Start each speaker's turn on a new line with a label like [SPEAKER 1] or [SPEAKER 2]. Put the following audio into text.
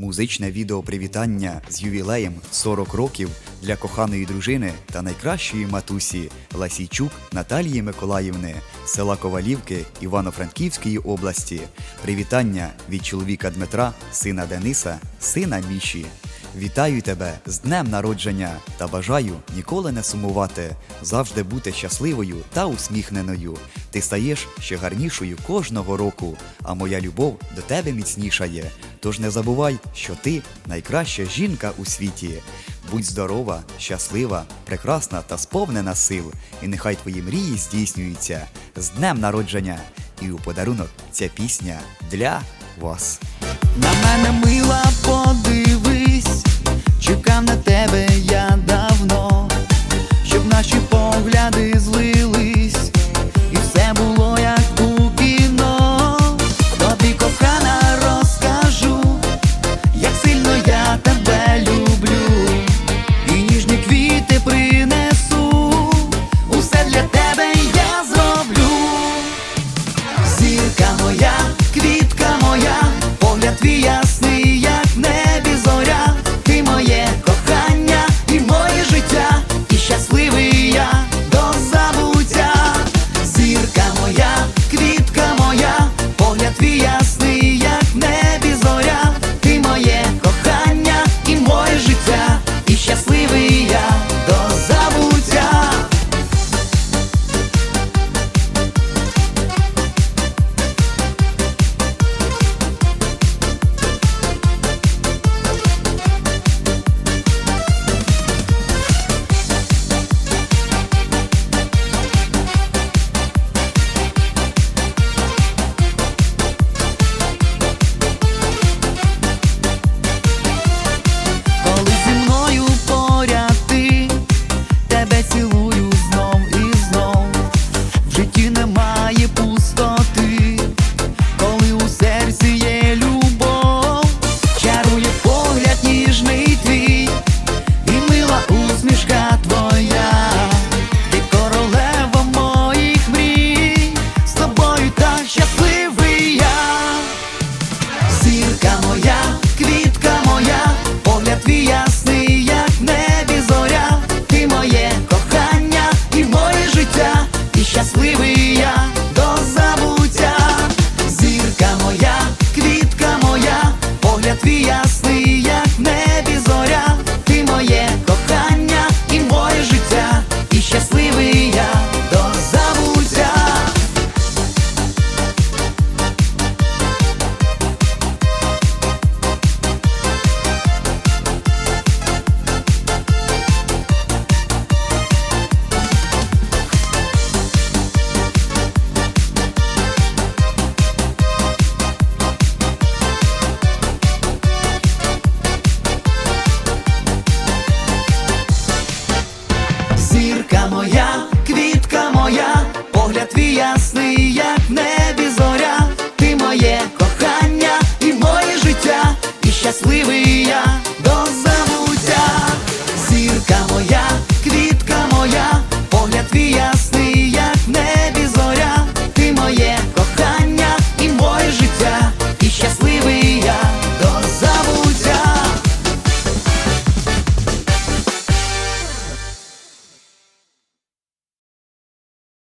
[SPEAKER 1] Музичне відео привітання з ювілеєм 40 років для коханої дружини та найкращої матусі Ласійчук Наталії Миколаївни, села Ковалівки Івано-Франківської області. Привітання від чоловіка Дмитра, сина Дениса, сина Міші. Вітаю тебе з днем народження та бажаю ніколи не сумувати, завжди бути щасливою та усміхненою. Ти стаєш ще гарнішою кожного року, а моя любов до тебе міцнішає. Тож не забувай, що ти найкраща жінка у світі. Будь здорова, щаслива, прекрасна та сповнена сил, і нехай твої мрії здійснюються з днем народження. І у подарунок ця пісня для вас.
[SPEAKER 2] На мене мило тебе я. посмішка. yeah.